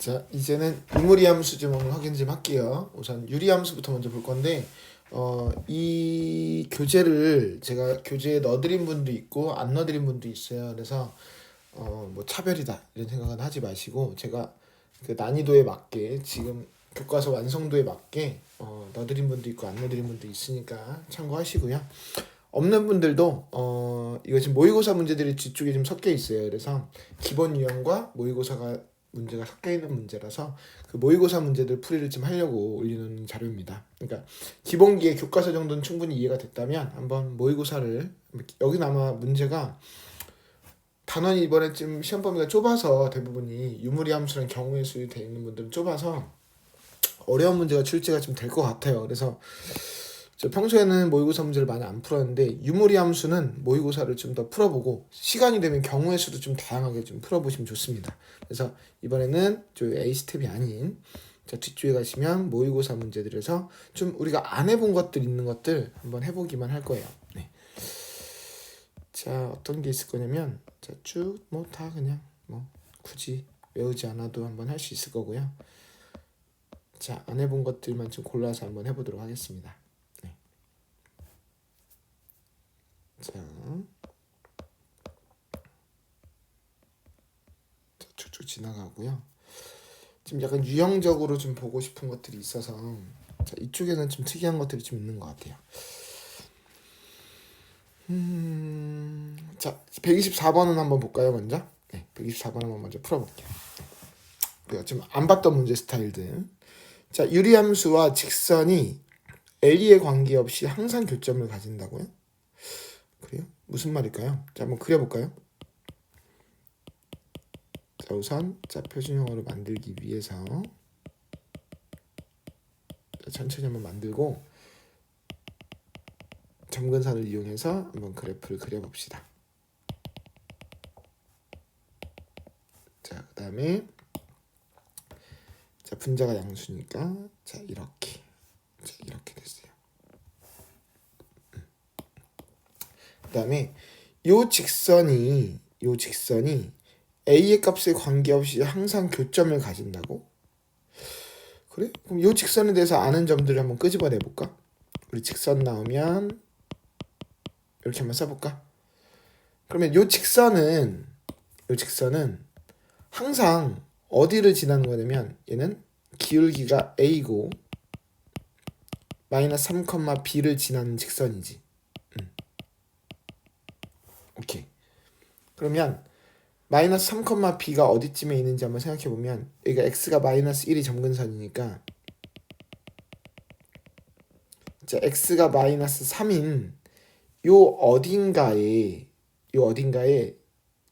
자 이제는 유무리 함수 좀 확인 좀 할게요. 우선 유리 함수부터 먼저 볼 건데 어, 이 교재를 제가 교재에 넣어드린 분도 있고 안 넣어드린 분도 있어요. 그래서 어, 뭐 차별이다 이런 생각은 하지 마시고 제가 그 난이도에 맞게 지금 교과서 완성도에 맞게 어, 넣어드린 분도 있고 안 넣어드린 분도 있으니까 참고하시고요. 없는 분들도 어, 이거 지금 모의고사 문제들이 뒤쪽에 좀 섞여 있어요. 그래서 기본 유형과 모의고사가 문제가 섞여 있는 문제라서 그 모의고사 문제들 풀이를 좀 하려고 올리는 자료입니다. 그러니까 기본기의 교과서 정도는 충분히 이해가 됐다면 한번 모의고사를 여기는 아마 문제가 단원이 이번에 좀 시험 범위가 좁아서 대부분이 유무리 함수랑 경우의 수에 돼 있는 분들은 좁아서 어려운 문제가 출제가 좀 될 것 같아요. 그래서 저 평소에는 모의고사 문제를 많이 안 풀었는데 유무리 함수는 모의고사를 좀 더 풀어보고 시간이 되면 경우의 수도 좀 다양하게 좀 풀어보시면 좋습니다. 그래서 이번에는 저 A 스텝이 아닌 자 뒤쪽에 가시면 모의고사 문제들에서 좀 우리가 안 해본 것들 있는 것들 한번 해보기만 할 거예요. 네. 자 어떤 게 있을 거냐면 자쭉 뭐 다 그냥 뭐 굳이 외우지 않아도 한번 할 수 있을 거고요. 자 안 해본 것들만 좀 골라서 한번 해보도록 하겠습니다. 네. 자. 자, 쭉쭉 지나가고요. 지금 약간 유형적으로 좀 보고 싶은 것들이 있어서 자, 이쪽에는 좀 특이한 것들이 좀 있는 것 같아요. 음, 자, 124번은 한번 볼까요, 먼저? 네, 124번 한번 먼저 풀어볼게요. 우리가 지금 안 봤던 문제 스타일들. 자, 유리함수와 직선이 A에 관계없이 항상 교점을 가진다고요? 그래요? 무슨 말일까요? 자, 한번 그려볼까요? 자, 우선 자 표준형으로 만들기 위해서 자, 천천히 한번 만들고 점근선을 이용해서 한번 그래프를 그려봅시다. 자, 그 다음에 자 분자가 양수니까 자 이렇게 자 이렇게 됐어요. 그 다음에 요 직선이 요 직선이 a의 값에 관계없이 항상 교점을 가진다고? 그래? 그럼 요 직선에 대해서 아는 점들을 한번 끄집어내 볼까? 우리 직선 나오면 이렇게 한번 써볼까? 그러면 요 직선은 요 직선은 항상 어디를 지나는 거냐면 얘는 기울기가 a고 마이너스 3, b를 지나는 직선이지. 음. 오케이. 그러면 마이너스 3, b가 어디쯤에 있는지 한번 생각해 보면 여기가 x가 마이너스 1이 점근선이니까 자 x가 마이너스 3인 요 어딘가에 요 어딘가에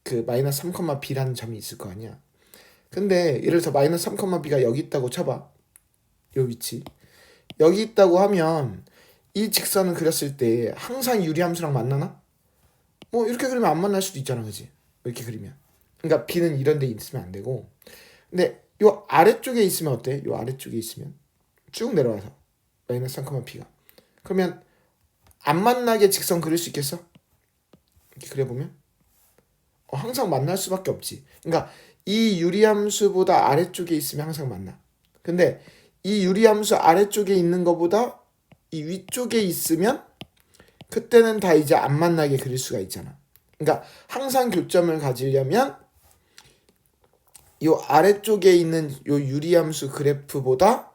그 마이너스 3, b라는 점이 있을 거 아니야. 근데 예를 들어서 마이너스 3, b가 여기 있다고 쳐봐. 요 위치. 여기 있다고 하면 이 직선을 그렸을 때 항상 유리함수랑 만나나? 뭐 이렇게 그리면 안 만날 수도 있잖아, 그지? 이렇게 그리면. 그러니까 B는 이런 데 있으면 안 되고. 근데 요 아래쪽에 있으면 어때? 요 아래쪽에 있으면 쭉 내려와서 마이너스 3, B가. 그러면 안 만나게 직선 그릴 수 있겠어? 이렇게 그려보면 어, 항상 만날 수밖에 없지. 그러니까 이 유리함수보다 아래쪽에 있으면 항상 만나. 근데 이 유리함수 아래쪽에 있는 것보다 이 위쪽에 있으면 그때는 다 이제 안 만나게 그릴 수가 있잖아. 그러니까 항상 교점을 가지려면 요 아래쪽에 있는 요 유리함수 그래프보다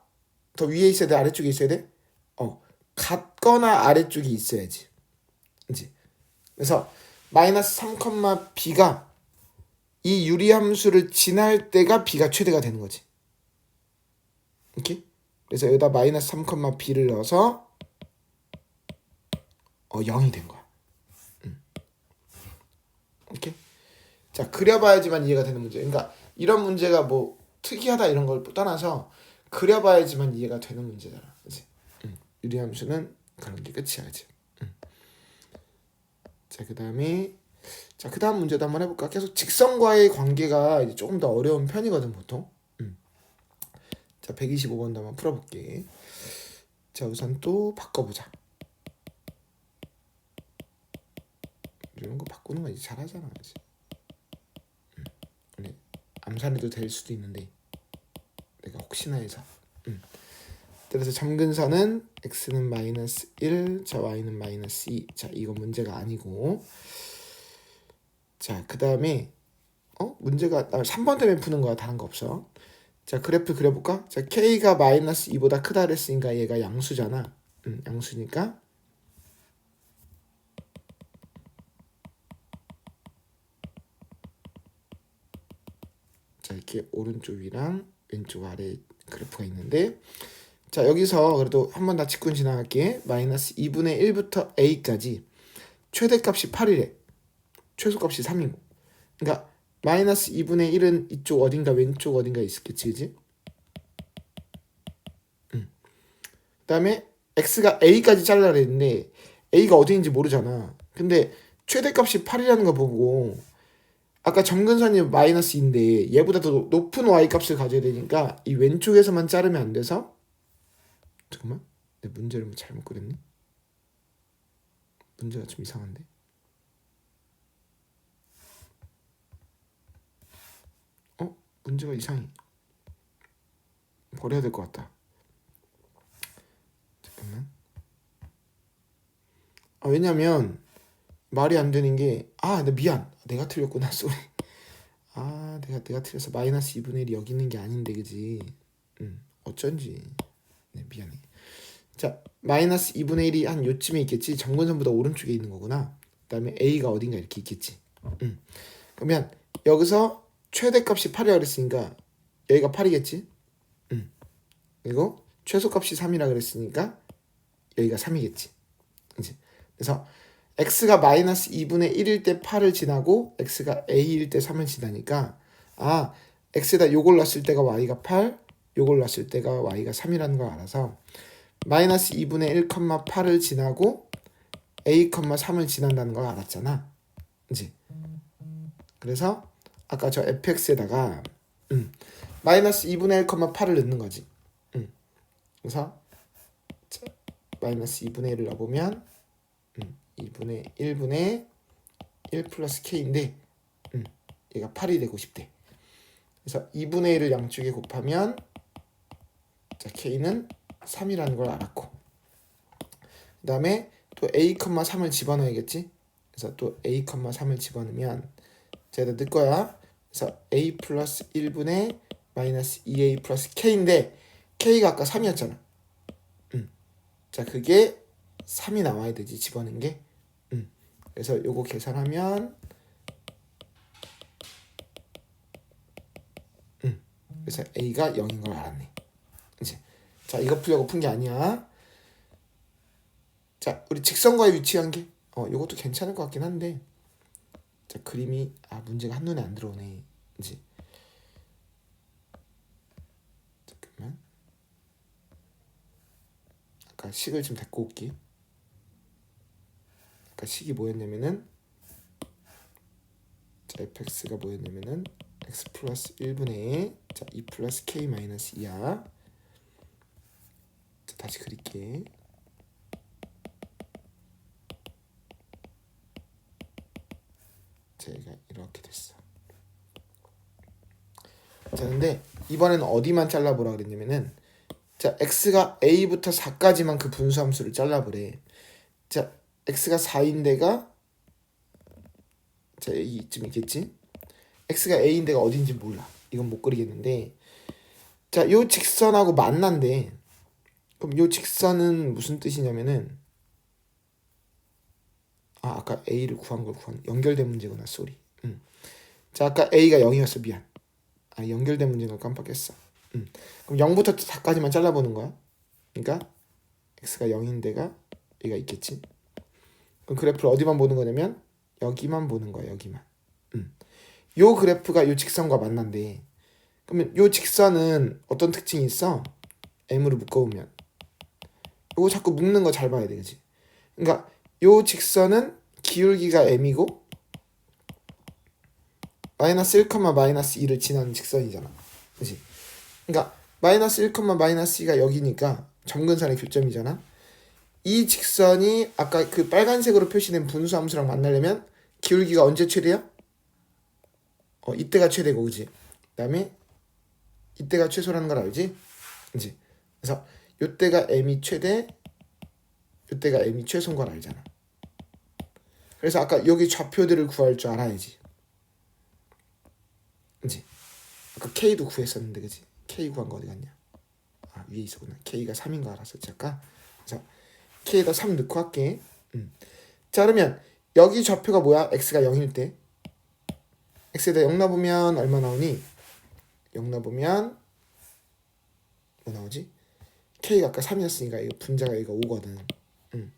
더 위에 있어야 돼? 아래쪽에 있어야 돼? 어 같거나 아래쪽에 있어야지. 이제 그래서 마이너스 3, b가 이 유리함수를 지날 때가 b가 최대가 되는 거지. 이렇게 그래서 여기다 마이너스 3, b를 넣어서 어 0이 된 거야 이렇게 자 그려봐야지만 이해가 되는 문제. 그러니까 이런 문제가 뭐 특이하다 이런 걸 떠나서 그려봐야지만 이해가 되는 문제잖아. 그렇지? 응. 유리함수는 그런 게 끝이야, 그렇지? 응. 자 그 다음에 자 그 다음 문제도 한번 해볼까? 계속 직선과의 관계가 이제 조금 더 어려운 편이거든 보통. 응. 자 125번도 한번 풀어볼게. 자 우선 또 바꿔보자. 이런 거 바꾸는 거 이제 잘하잖아, 그지? 응. 원래 암산해도 될 수도 있는데 혹시나 해서. 음. 그래서 점근선은 x는 마이너스 1, 자 y는 마이너스 2. 자 이거 문제가 아니고. 자 그 다음에 어 문제가 나 3번 때문에 푸는 거야 다른 거 없어. 자 그래프 그려볼까? 자 k가 마이너스 2보다 크다 그랬으니까 얘가 양수잖아. 음, 양수니까 자 이렇게 오른쪽 위랑 왼쪽 아래 그래프가 있는데 자 여기서 그래도 한 번 다 직군 지나갈게 마이너스 2분의 1부터 a까지 최대값이 8이래 최소값이 3이고 그러니까 마이너스 2분의 1은 이쪽 어딘가 왼쪽 어딘가 있겠지 그지? 음. 그 다음에 x가 a까지 잘라 그랬는데 a가 어디인지 모르잖아 근데 최대값이 8이라는 거 보고 아까 점근선이 마이너스 2인데 얘보다 더 높은 y 값을 가져야 되니까 이 왼쪽에서만 자르면 안 돼서 잠깐만 내 문제를 뭐 잘못 그렸니? 문제가 좀 이상한데 어? 문제가 이상해 버려야 될 것 같다 잠깐만 아 왜냐면 말이 안 되는 게 아, 나 미안. 내가 틀렸구나. 쏘리. 아, 내가 내가 틀려서 마이너스 2분의 1이 여기 있는 게 아닌데 그지? 음, 어쩐지. 네, 미안해. 자, 마이너스 2분의 1이 한 요쯤에 있겠지. 정근선보다 오른쪽에 있는 거구나. 그 다음에 a가 어딘가 이렇게 있겠지. 음. 그러면 여기서 최대값이 8이라 그랬으니까 여기가 8이겠지? 음. 그리고 최소값이 3이라 그랬으니까 여기가 3이겠지. 이제 그래서 x가 마이너스 2분의 1일 때 8을 지나고 x가 a일 때 3을 지나니까 아 x에다 요걸 넣었을 때가 y가 8 요걸 넣었을 때가 y가 3이라는 걸 알아서 마이너스 2분의 1, 8을 지나고 a, 3을 지난다는 걸 알았잖아. 이제 그래서 아까 저 fx에다가 음, 마이너스 2분의 1, 8을 넣는 거지. 음. 그래서 자, 마이너스 2분의 1을 넣어보면 2분의 1분의 1 플러스 k인데 음, 얘가 8이 되고 싶대. 그래서 2분의 1을 양쪽에 곱하면 자 k는 3이라는 걸 알았고 그 다음에 또 a, 3을 집어넣어야겠지. 그래서 또 a, 3을 집어넣으면 제가 넣을 거야. 그래서 a 플러스 1분의 마이너스 2a 플러스 k인데 k가 아까 3이었잖아. 음. 자 그게 3이 나와야 되지 집어넣은 게? 음. 그래서 요거 계산하면 음. 그래서 A가 0인 걸 알았네. 이제. 자 이거 풀려고 푼 게 아니야. 자 우리 직선과의 위치 관계 어 요것도 괜찮을 것 같긴 한데. 자 그림이 아 문제가 한눈에 안 들어오네. 이제. 잠깐만. 아까 식을 좀 데리고 올게 아까 식이 뭐였냐면은 자 fx가 뭐였냐면은 x 플러스 1분의 자 2 플러스 k 마이너스 2야. 자 다시 그릴게. 제가 이렇게 됐어. 자 근데 이번에는 어디만 잘라보라 그랬냐면은 자 x가 a부터 4까지만 그 분수함수를 잘라보래. 자 x가 4인 데가 자 이쯤 있겠지? X가 a인 데가 어딘지 몰라. 이건 못 그리겠는데. 자 요 직선하고 만난대 그럼 요 직선은 무슨 뜻이냐면은 아 아까 a를 구한 걸 구한 연결된 문제구나. 쏘리 음. 자 아까 a가 0이었어. 미안. 아 연결된 문제인 걸 깜빡했어. 음. 그럼 0부터 4까지만 잘라보는 거야. 그러니까 x가 0인 데가 얘가 있겠지 그럼 그래프를 어디만 보는 거냐면 여기만 보는 거야 여기만. 음. 요 그래프가 요 직선과 만난대. 그러면 요 직선은 어떤 특징이 있어? M으로 묶어보면. 요거 자꾸 묶는 거 잘 봐야 돼 그지 그러니까 요 직선은 기울기가 m이고 마이너스 1, 마이너스 2를 지나는 직선이잖아. 그지 그러니까 마이너스 1, 마이너스 2가 여기니까 점근선의 교점이잖아 이 직선이 아까 그 빨간색으로 표시된 분수함수랑 만나려면 기울기가 언제 최대야? 어 이때가 최대고 그지? 그 다음에 이때가 최소라는 걸 알지? 이제 그래서 요때가 m이 최대 요때가 m이 최소인 걸 알잖아. 그래서 아까 여기 좌표들을 구할 줄 알아야지. 이제 아까 k도 구했었는데 그지? k 구한 거 어디 갔냐? 아 위에 있었구나. k가 3인 거 알았었지 아까. 그래서 k에다 3 넣고 할게. 음. 자 그러면 여기 좌표가 뭐야? x가 0일 때 x에다 0 넣어보면 얼마 나오니? 0 넣어보면 뭐 나오지? k가 아까 3이었으니까 이거 분자가 이거 5거든. 음.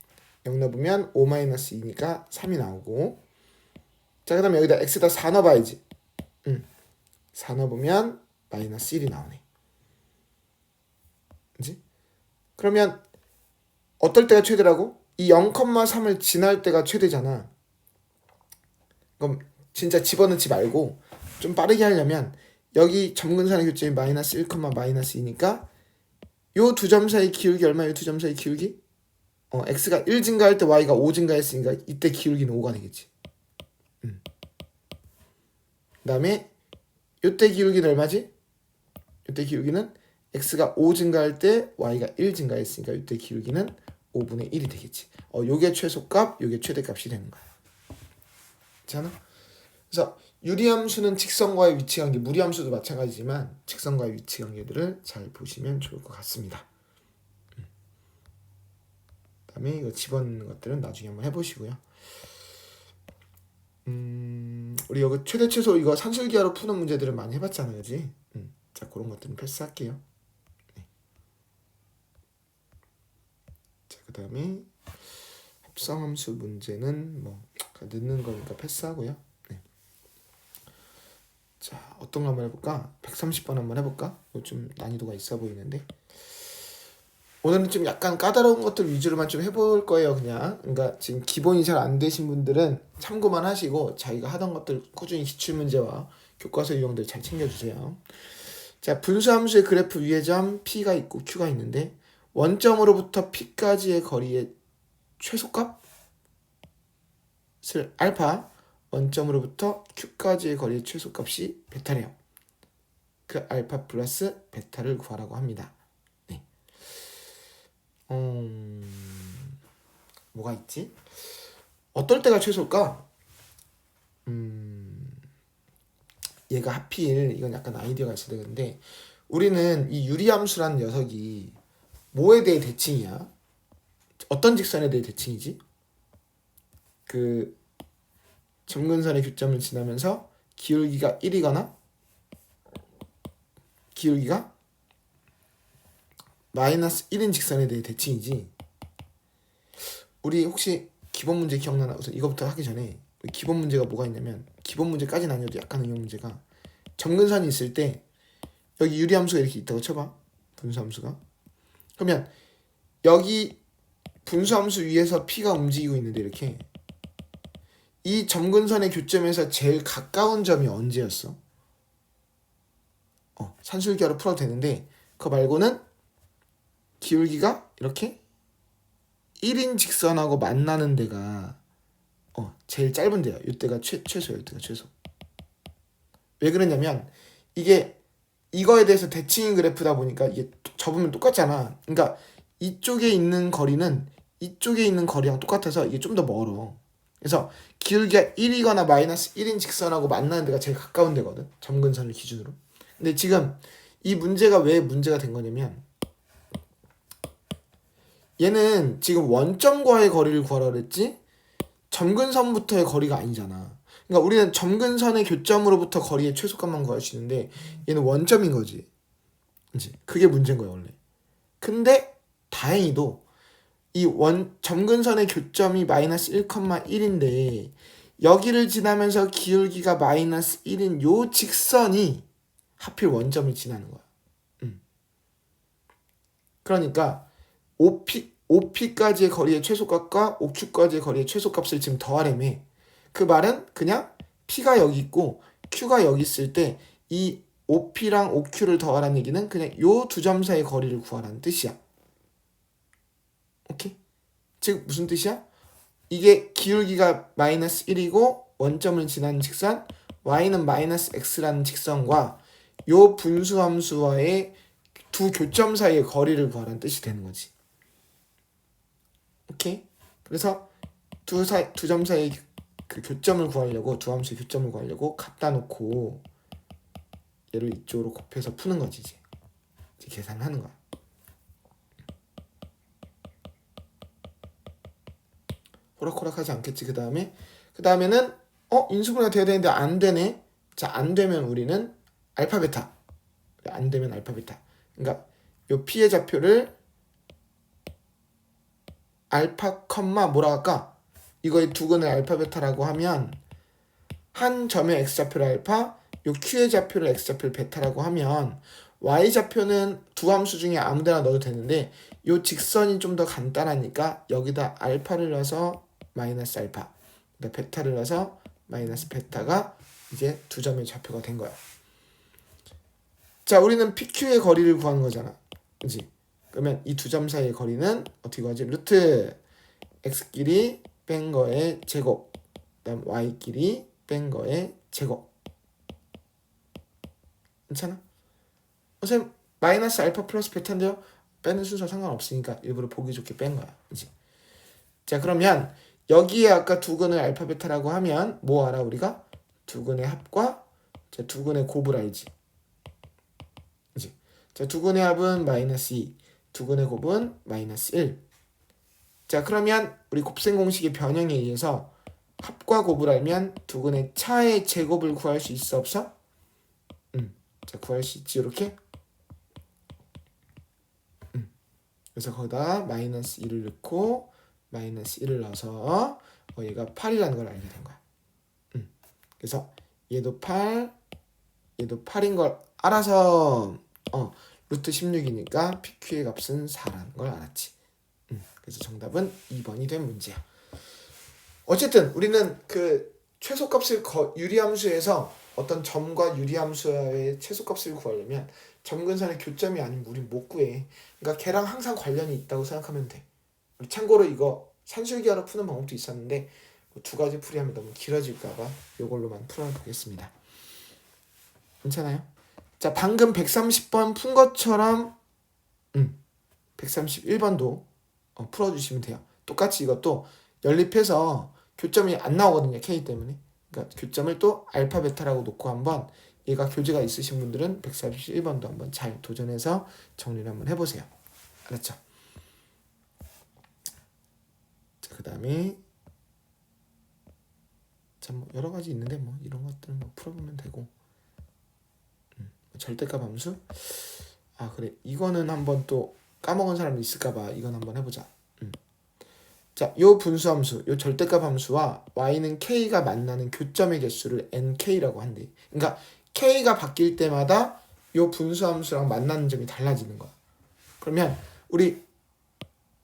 0 넣어보면 5-2니까 3이 나오고 자 그 다음에 여기다 x에다 4 넣어봐야지. 음. 4 넣어보면 마이너스 1이 나오네. 그지? 그러면 어떨 때가 최대라고? 이 0,3을 지날 때가 최대잖아. 그럼 진짜 집어넣지 말고 좀 빠르게 하려면 여기 점근산의 교점이 마이너스 1, 마이너스 2니까 요 두 점 사이 기울기 얼마예요? 두 점 사이 기울기? 어, x가 1 증가할 때 y가 5 증가했으니까 이때 기울기는 5가 되겠지. 음. 그 다음에 요때 기울기는 얼마지? 요때 기울기는 x가 5 증가할 때 y가 1 증가했으니까 이때 기울기는 5분의 1이 되겠지. 어, 요게 최소값, 요게 최대값이 되는 거야. 괜찮아? 그래서 유리함수는 직선과의 위치 관계, 무리함수도 마찬가지지만 직선과의 위치 관계들을 잘 보시면 좋을 것 같습니다. 음. 그다음에 이거 집어넣는 것들은 나중에 한번 해보시고요. 음, 우리 여기 최대 최소 이거 산술기하로 푸는 문제들을 많이 해봤잖아요, 그지? 음, 자 그런 것들은 패스할게요. 네. 자 그다음에 합성함수 문제는 뭐 넣는 거니까 패스하고요. 네. 자 어떤 거 한번 해볼까? 130번 한번 해볼까? 좀 난이도가 있어 보이는데 오늘은 좀 약간 까다로운 것들 위주로만 좀 해볼 거예요 그냥 그러니까 지금 기본이 잘 안 되신 분들은 참고만 하시고 자기가 하던 것들 꾸준히 기출문제와 교과서 유형들 잘 챙겨주세요 자 분수함수의 그래프 위에 점 P가 있고 Q가 있는데 원점으로부터 P까지의 거리의 최소값 을 알파 원점으로부터 q까지의 거리의 최소값이 베타래요. 그 알파 플러스 베타를 구하라고 합니다. 네. 음, 뭐가 있지? 어떨 때가 최소일까? 음, 얘가 하필 이건 약간 아이디어가 있어야 되는데 우리는 이 유리함수라는 녀석이 뭐에 대해 대칭이야? 어떤 직선에 대해 대칭이지? 그 점근선의 교점을 지나면서 기울기가 1이거나 기울기가 마이너스 1인 직선에 대해 대칭이지. 우리 혹시 기본 문제 기억나나? 우선 이거부터 하기 전에 기본 문제가 뭐가 있냐면 기본 문제까지는 아니어도 약간 응용 문제가 점근선이 있을 때 여기 유리함수가 이렇게 있다고 쳐봐 분수함수가 그러면 여기 분수함수 위에서 P가 움직이고 있는데 이렇게 이 점근선의 교점에서 제일 가까운 점이 언제였어? 어, 산술기하로 풀어도 되는데 그거 말고는 기울기가 이렇게 1인 직선하고 만나는 데가 어, 제일 짧은 데야. 이때가 최, 최소야. 이때가 최소. 왜 그러냐면 이게 이거에 대해서 대칭 그래프다 보니까 이게 접으면 똑같잖아. 그러니까 이쪽에 있는 거리는 이쪽에 있는 거리랑 똑같아서 이게 좀 더 멀어. 그래서 기울기가 1이거나 마이너스 1인 직선하고 만나는 데가 제일 가까운 데거든. 점근선을 기준으로. 근데 지금 이 문제가 왜 문제가 된 거냐면 얘는 지금 원점과의 거리를 구하라 그랬지 점근선부터의 거리가 아니잖아. 그러니까 우리는 점근선의 교점으로부터 거리의 최소값만 구할 수 있는데 얘는 원점인 거지. 이제 그게 문제인 거야 원래. 근데 다행히도 이 원 점근선의 교점이 마이너스 1,1인데 여기를 지나면서 기울기가 마이너스 1인 요 직선이 하필 원점을 지나는 거야. 음. 그러니까 OP, OP까지의 거리의 최소값과 OQ까지의 거리의 최소값을 지금 더하려면 그 말은 그냥 P가 여기 있고 Q가 여기 있을 때 이 OP랑 OQ를 더하라는 얘기는 그냥 요 두 점 사이의 거리를 구하라는 뜻이야. 오케이? 즉 무슨 뜻이야? 이게 기울기가 마이너스 1이고 원점을 지나는 직선 y는 마이너스 x라는 직선과 요 분수함수와의 두 교점 사이의 거리를 구하라는 뜻이 되는 거지. 오케이? 그래서 두 사이 두점 사이 그 교점을 구하려고 두 함수의 교점을 구하려고 갖다 놓고 얘를 이쪽으로 곱해서 푸는 거지 이제. 이제 계산을 하는 거야. 호락호락하지 않겠지 그 다음에 그 다음에는 어 인수분해가 돼야 되는데 안 되네. 자 안 되면 우리는 알파 베타 안 되면 알파 베타. 그러니까 요 좌표를 알파 컴마 뭐라 할까? 이거의 두근을 알파 베타라고 하면 한 점의 x 좌표를 알파, 요 q의 좌표를 x 좌표를 베타라고 하면 y 좌표는 두 함수 중에 아무데나 넣어도 되는데 요 직선이 좀 더 간단하니까 여기다 알파를 넣어서 마이너스 알파, 베타를 넣어서 마이너스 베타가 이제 두 점의 좌표가 된 거야. 자, 우리는 PQ의 거리를 구하는 거잖아. 그지? 그러면 이 두 점 사이의 거리는 어떻게 구하지? 루트 x끼리 뺀 거의 제곱, 그다음 y끼리 뺀 거의 제곱. 괜찮아? 어, 선생님 마이너스 알파 플러스 베타인데요? 빼는 순서 상관없으니까 일부러 보기 좋게 뺀 거야. 그지? 자, 그러면 여기에 아까 두 근을 알파 베타라고 하면 뭐 알아 우리가? 두 근의 합과 자, 두 근의 곱을 알지. 그지? 자, 두 근의 합은 마이너스 2, 두 근의 곱은 마이너스 1. 자, 그러면 우리 곱셈 공식의 변형에 의해서 합과 곱을 알면 두 근의 차의 제곱을 구할 수 있어 없어? 음. 자, 구할 수 있지 이렇게. 음. 그래서 거기다 마이너스 2를 넣고 마이너스 1을 넣어서 어, 얘가 8이라는 걸 알게 된 거야. 음. 그래서 얘도 8, 얘도 8인 걸 알아서 어, 루트 16이니까 PQ의 값은 4라는 걸 알았지. 음. 그래서 정답은 2번이 된 문제야. 어쨌든 우리는 그 최소값을 거, 유리함수에서 어떤 점과 유리함수의 최소값을 구하려면 점근선의 교점이 아니면 우린 못 구해. 그러니까 걔랑 항상 관련이 있다고 생각하면 돼. 참고로 이거 산술기하러 푸는 방법도 있었는데 그두 가지 풀이하면 너무 길어질까봐 이걸로만 풀어보겠습니다. 괜찮아요? 자 방금 130번 푼 것처럼 음 131번도 어, 풀어주시면 돼요. 똑같이 이것도 연립해서 교점이 안 나오거든요. K 때문에. 그러니까 교점을 또 알파 베타라고 놓고 한번 얘가 교재가 있으신 분들은 141번도 한번 잘 도전해서 정리를 한번 해보세요. 알았죠? 자, 그 다음에 참뭐 여러 가지 있는데 뭐 이런 것들은 뭐 풀어보면 되고 음, 절대값 함수 아 그래 이거는 한번 또 까먹은 사람이 있을까봐 이건 한번 해보자 음. 자 요 분수 함수 요 절대값 함수와 y는 k가 만나는 교점의 개수를 nk라고 한대 그러니까 k가 바뀔 때마다 요 분수 함수랑 만나는 점이 달라지는 거야 그러면 우리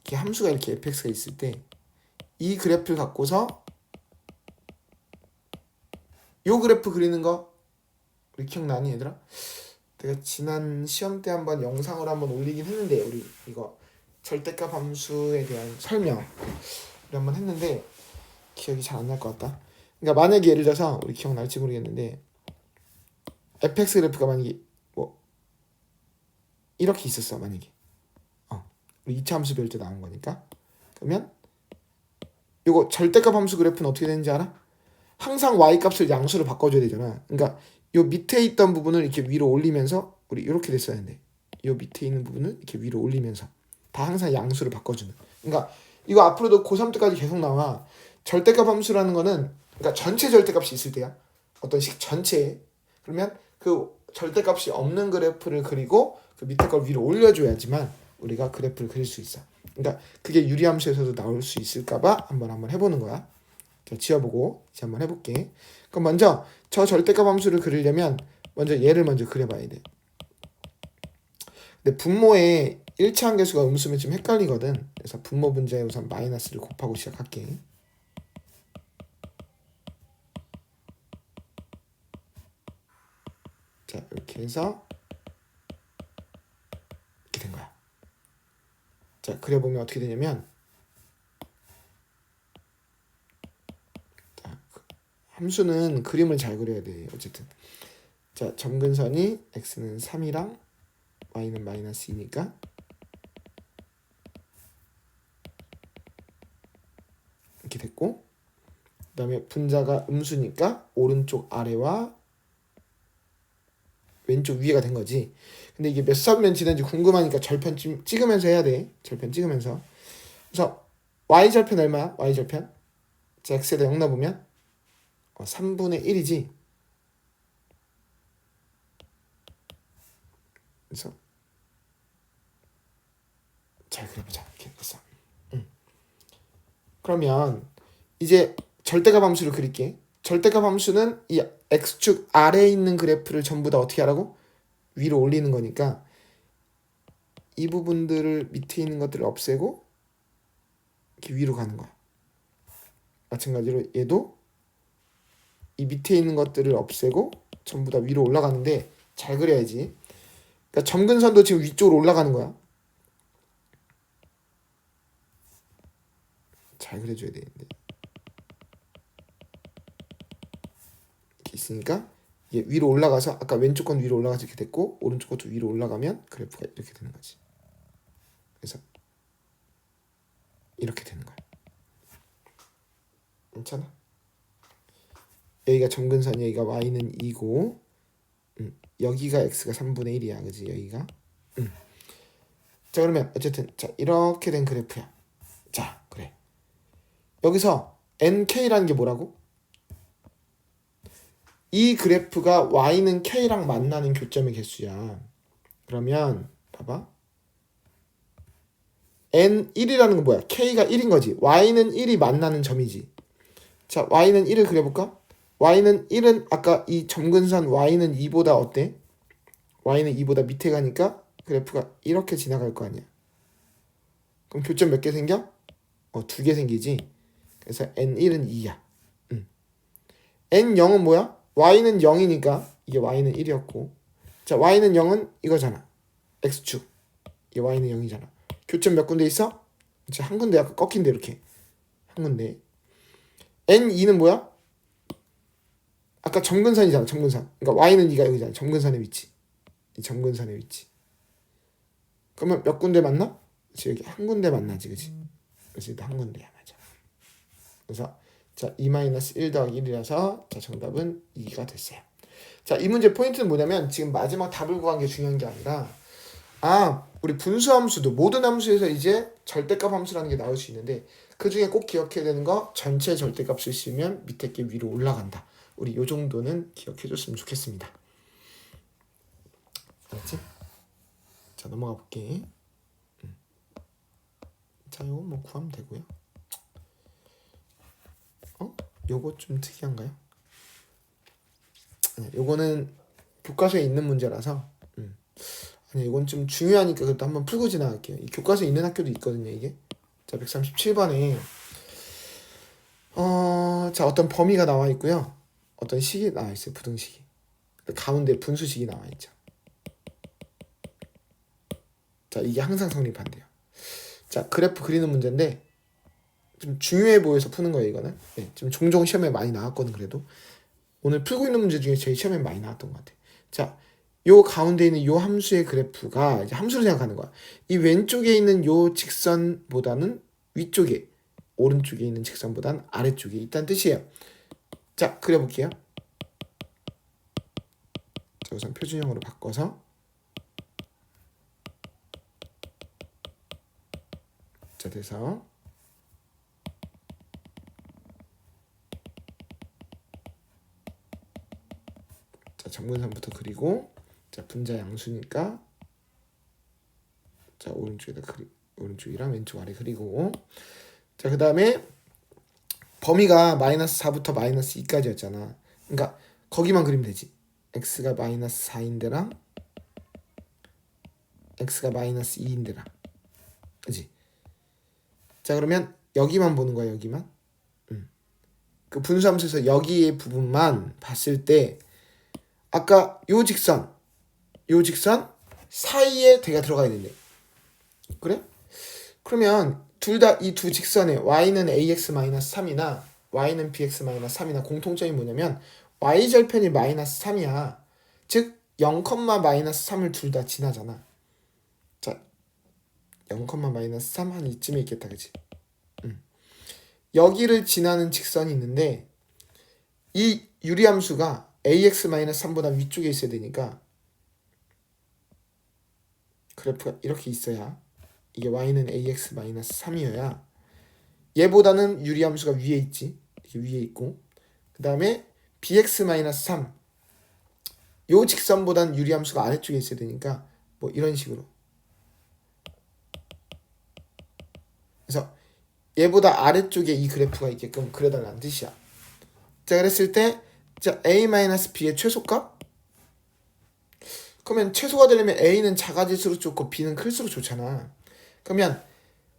이렇게 함수가 이렇게 fx가 있을 때 이 그래프를 갖고서 요 그래프 그리는 거 우리 기억나니 얘들아? 내가 지난 시험 때 한번 영상으로 한번 올리긴 했는데 우리 이거 절대값 함수에 대한 설명 우리 한번 했는데 기억이 잘 안 날 것 같다. 그러니까 만약에 예를 들어서 우리 기억날지 모르겠는데 fx 그래프가 만약에 뭐 이렇게 있었어 만약에 어 우리 2차 함수 배울 때 나온 거니까 그러면 이거 절대값 함수 그래프는 어떻게 되는지 알아? 항상 y 값을 양수로 바꿔줘야 되잖아. 그러니까 요 밑에 있던 부분을 이렇게 위로 올리면서 우리 이렇게 됐어야 하는데 요 밑에 있는 부분을 이렇게 위로 올리면서 다 항상 양수로 바꿔주는. 그러니까 이거 앞으로도 고3 때까지 계속 나와. 절대값 함수라는 거는 그러니까 전체 절대값이 있을 때야. 어떤 식 전체에 그러면 그 절대값이 없는 그래프를 그리고 그 밑에 걸 위로 올려줘야지만 우리가 그래프를 그릴 수 있어. 그러니까 그게 유리함수에서도 나올 수 있을까봐 한번 한번 해보는 거야. 자, 지어보고 이제 한번 해볼게. 그럼 먼저 저 절대값 함수를 그리려면 먼저 얘를 먼저 그려봐야 돼. 근데 분모에 1차 한계수가 음수면 좀 헷갈리거든. 그래서 분모 분자에 우선 마이너스를 곱하고 시작할게. 자 이렇게 해서 이렇게 된 거야. 자 그려보면 어떻게 되냐면 자, 그 함수는 그림을 잘 그려야 돼 어쨌든 자 점근선이 x는 3이랑 y는 마이너스 2니까 이렇게 됐고 그 다음에 분자가 음수니까 오른쪽 아래와 왼쪽 위에가 된 거지. 근데 이게 몇 선면 지는지 궁금하니까 절편 좀 찍으면서 해야 돼. 절편 찍으면서. 그래서 y 절편 얼마야? y 절편. 자, x에다 0 넣어보면 어, 3분의 1이지. 그래서 잘 그려보자. 이렇게 됐어. 응. 그러면 이제 절대값 함수를 그릴게. 절대값 함수는 이 x축 아래에 있는 그래프를 전부 다 어떻게 하라고? 위로 올리는 거니까 이 부분들을 밑에 있는 것들을 없애고 이렇게 위로 가는 거야. 마찬가지로 얘도 이 밑에 있는 것들을 없애고 전부 다 위로 올라가는데 잘 그려야지. 그러니까 점근선도 지금 위쪽으로 올라가는 거야. 잘 그려줘야 되는데. 이렇게 있으니까 이게 위로 올라가서 아까 왼쪽 건 위로 올라가서 이렇게 됐고 오른쪽 것도 위로 올라가면 그래프가 이렇게 되는 거지. 그래서 이렇게 되는 거야. 괜찮아? 여기가 점근선 여기가 y는 2고 음, 여기가 x가 3분의 1이야. 그지? 여기가? 음. 자 그러면 어쨌든 자 이렇게 된 그래프야. 자 그래. 여기서 nk라는 게 뭐라고? 이 그래프가 y는 k랑 만나는 교점의 개수야. 그러면 봐봐. n1이라는 건 뭐야? k가 1인 거지. y는 1이 만나는 점이지. 자 y는 1을 그려볼까? Y는 1은 아까 이 점근선 y는 2보다 어때? y는 2보다 밑에 가니까 그래프가 이렇게 지나갈 거 아니야. 그럼 교점 몇 개 생겨? 어, 두 개 생기지. 그래서 n1은 2야. 음. n0은 뭐야? y는 0이니까 이게 y는 1이었고 자 y는 0은 이거잖아. x축. 이게 y는 0이잖아. 교점 몇 군데 있어? 자, 한 군데 약간 꺾인데 이렇게. 한 군데. n2는 뭐야? 아까 점근선이잖아, 점근선. 그러니까 y는 네가 여기잖아, 점근선의 위치. 이 점근선의 위치. 그러면 몇 군데 만나? 그치, 여기 한 군데 만나지, 그치? 그래서 일단 한 군데야, 맞아. 그래서 자, 2-1 더하기 1이라서 자, 정답은 2가 됐어요. 자, 이 문제 포인트는 뭐냐면 지금 마지막 답을 구한 게 중요한 게 아니라 아, 우리 분수 함수도 모든 함수에서 이제 절대값 함수라는 게 나올 수 있는데 그 중에 꼭 기억해야 되는 거 전체 절대값을 쓰면 밑에 게 위로 올라간다. 우리 요 정도는 기억해 줬으면 좋겠습니다. 알았지? 자, 넘어가 볼게. 음. 자, 요거 뭐 구하면 되고요. 어? 요거 좀 특이한가요? 아니, 요거는 교과서에 있는 문제라서 음. 아니 이건 좀 중요하니까 그래도 한번 풀고 지나갈게요. 이 교과서에 있는 학교도 있거든요, 이게. 자, 137번에 어, 자, 어떤 범위가 나와 있고요. 어떤 식이 나와 있어요. 부등식이. 그 가운데 분수식이 나와 있죠. 자, 이게 항상 성립한대요. 자, 그래프 그리는 문제인데 좀 중요해 보여서 푸는 거예요, 이거는. 네, 좀 종종 시험에 많이 나왔거든 그래도. 오늘 풀고 있는 문제 중에 제일 시험에 많이 나왔던 것 같아요. 자, 요 가운데 있는 요 함수의 그래프가 이제 함수로 생각하는 거야. 이 왼쪽에 있는 요 직선보다는 위쪽에 오른쪽에 있는 직선보다는 아래쪽에 있다는 뜻이에요. 자, 그려볼게요. 자, 우선 표준형으로 바꿔서 자, 돼서 자, 정근선부터 그리고 자, 분자 양수니까 자, 오른쪽에다 그리 오른쪽이랑 왼쪽 아래 그리고 자, 그 다음에 범위가 마이너스 4부터 마이너스 2까지였잖아. 그러니까 거기만 그리면 되지. x가 마이너스 4인데랑 x가 마이너스 2인데랑 그지? 자 그러면 여기만 보는 거야 여기만. 음. 그 분수함수에서 여기의 부분만 봤을 때 아까 요 직선 요 직선 사이에 대가 들어가야 된대. 그래? 그러면 둘 다 이 두 직선에 y는 ax 3이나 y는 bx 3이나 공통점이 뭐냐면 y 절편이 마이너스 3이야. 즉 0, 마이너스 3을 둘 다 지나잖아. 0, 마이너스 3 한 이쯤에 있겠다 그지? 음. 여기를 지나는 직선이 있는데 이 유리함수가 ax 마이너스 3보다 위쪽에 있어야 되니까 그래프가 이렇게 있어야 이게 y는 ax 마이너스 3이어야 얘보다는 유리함수가 위에 있지. 위에 있고. 그 다음에 bx 마이너스 3요 직선보단 유리함수가 아래쪽에 있어야 되니까 뭐 이런 식으로. 그래서 얘보다 아래쪽에 이 그래프가 있게끔 그려달라는 뜻이야. 자 그랬을 때 자, a-b의 최소값? 그러면 최소가 되려면 a는 작아질수록 좋고 b는 클수록 좋잖아 그러면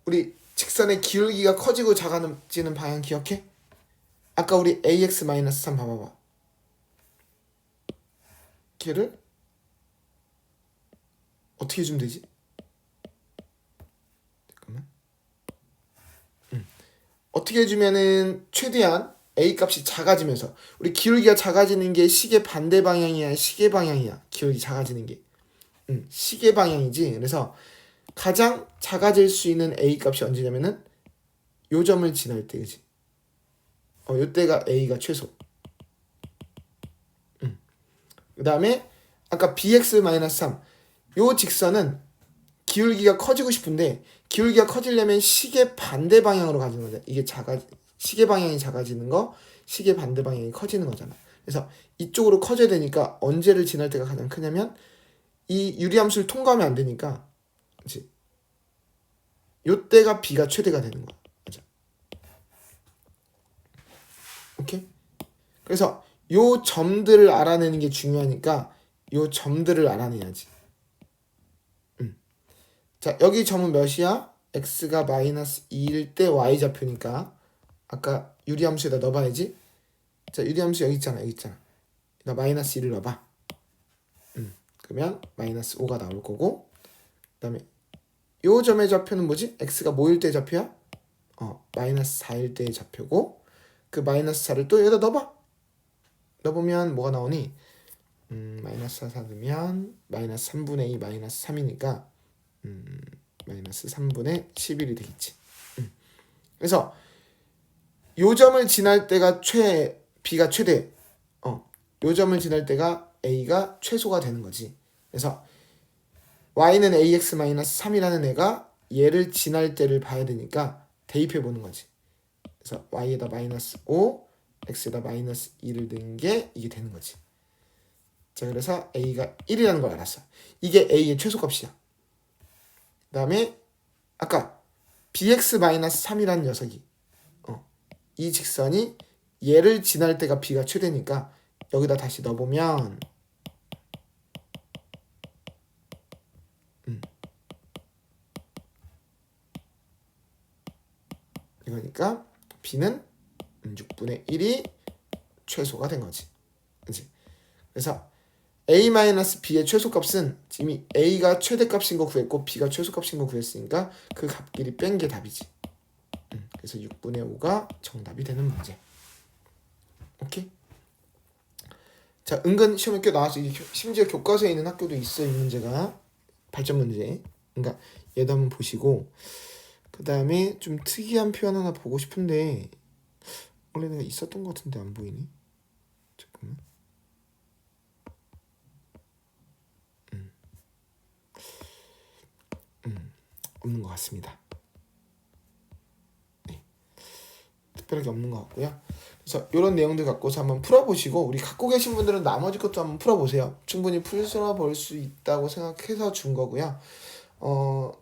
우리 직선의 기울기가 커지고 작아지는 방향 기억해? 아까 우리 ax-3 봐봐봐 걔를 어떻게 해주면 되지? 잠깐만. 음. 어떻게 해주면은 최대한 a 값이 작아지면서 우리 기울기가 작아지는 게 시계 반대 방향이야, 시계 방향이야. 기울기 작아지는 게. 음, 시계 방향이지. 그래서 가장 작아질 수 있는 a 값이 언제냐면은 요 점을 지날 때, 그지? 어, 요때가 a가 최소. 그 다음에 아까 bx-3 요 직선은 기울기가 커지고 싶은데 기울기가 커지려면 시계 반대 방향으로 가지는 거죠. 이게 작아 시계 방향이 작아지는 거 시계 반대 방향이 커지는 거잖아. 그래서 이쪽으로 커져야 되니까 언제를 지날 때가 가장 크냐면 이 유리함수를 통과하면 안 되니까 그렇지. 요때가 b가 최대가 되는 거야. 맞아. 오케이? 그래서 요 점들을 알아내는 게 중요하니까 요 점들을 알아내야지. 음. 자, 여기 점은 몇이야? x가 마이너스 2일 때 y 좌표니까 아까 유리함수에다 넣어봐야지. 자, 유리함수 여기 있잖아. 여기 있잖아. 나 마이너스 1을 넣어봐. 음. 그러면 마이너스 5가 나올 거고 그 다음에 요 점의 좌표는 뭐지? x가 뭐일 때 좌표야? 어, 마이너스 4일 때의 좌표고 그 마이너스 4를 또 여기다 넣어봐. 넣어보면 뭐가 나오니? 음, 마이너스 4 넣으면 마이너스 3분의 2 마이너스 3이니까 음, 마이너스 3분의 11이 되겠지. 음. 그래서 요 점을 지날 때가 최 b가 최대. 어. 요 점을 지날 때가 a가 최소가 되는 거지. 그래서 y는 ax-3이라는 애가 얘를 지날 때를 봐야 되니까 대입해 보는 거지. 그래서 y에다 마이너스 5 x에다 마이너스 2를 넣은 게 이게 되는 거지. 자, 그래서 a가 1이라는 걸 알았어. 이게 a의 최소값이야. 그 다음에 아까 bx-3이라는 녀석이 어, 이 직선이 얘를 지날 때가 b가 최대니까 여기다 다시 넣어보면 이거니까 b는 6분의 1이 최소가 된 거지. 그지? 그래서 a-b의 최소값은 이미 a가 최대값인 거 구했고 b가 최소값인 거 구했으니까 그 값끼리 뺀 게 답이지. 음, 그래서 6분의 5가 정답이 되는 문제. 자, 은근 시험에 꽤 나왔어. 이게 교- 심지어 교과서에 있는 학교도 있어 이 문제가 발전 문제. 그러니까 얘도 한번 보시고 그 다음에 좀 특이한 표현 하나 보고 싶은데 원래 내가 있었던 것 같은데 안 보이니? 잠깐만. 음. 음, 없는 것 같습니다. 네. 특별하게 없는 것 같고요. 그래서 이런 내용들 갖고서 한번 풀어보시고 우리 갖고 계신 분들은 나머지 것도 한번 풀어보세요. 충분히 풀어볼 수 있다고 생각해서 준 거고요. 어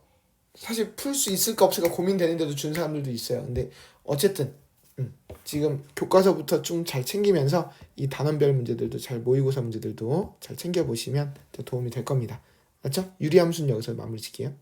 사실 풀 수 있을까 없을까 고민되는데도 준 사람들도 있어요. 근데 어쨌든 음, 지금 교과서부터 좀 잘 챙기면서 이 단원별 문제들도 잘 모의고사 문제들도 잘 챙겨 보시면 더 도움이 될 겁니다. 맞죠? 유리함수는 여기서 마무리 짓게요.